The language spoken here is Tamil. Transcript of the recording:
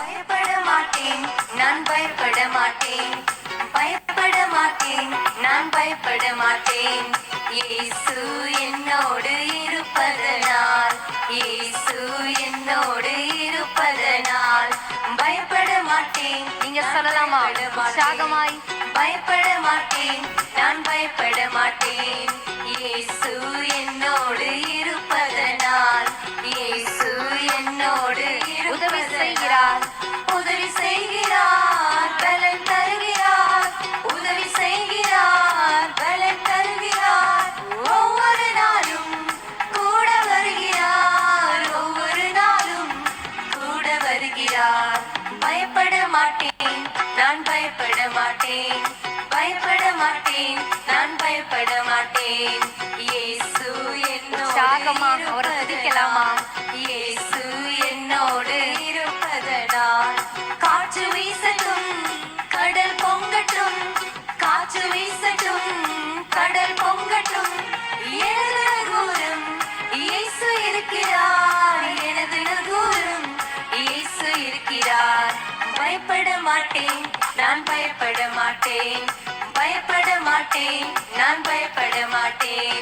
பயப்பட மாட்டேன் நான் பயப்பட மாட்டேன் பயப்பட மாட்டேன் நான் பயப்பட மாட்டேன் இயேசு என்னோடு இருப்பதனால் இயேசு என்னோடு இருப்பதனால். பயப்பட மாட்டேன் நீங்க சொல்லலாமா? உற்சாகமாய் பயப்பட மாட்டேன் நான் பயப்பட மாட்டேன் இயேசு என்னோடு இருப்பதனால் இயேசு என்னோடு உதவி இருப்பதனால் கூட வருகிறார் பயப்பட மாட்டேன் நான் பயப்பட மாட்டேன். பயப்பட மாட்டேன் நான் பயப்பட மாட்டேன். இயேசு என்னோடு அவரை துதிக்கலாமா? இயேசு என்னோடு இருப்பதனால். காற்று வீசட்டும் கடல் பொங்கட்டும். காற்று வீசட்டும் கடல் பொங்கட்டும். எனது நகூரம் இயேசு இருக்கிறார். மாட்டேன் நான் பயப்பட மாட்டேன். பயப்பட மாட்டேன் நான் பயப்பட மாட்டேன்.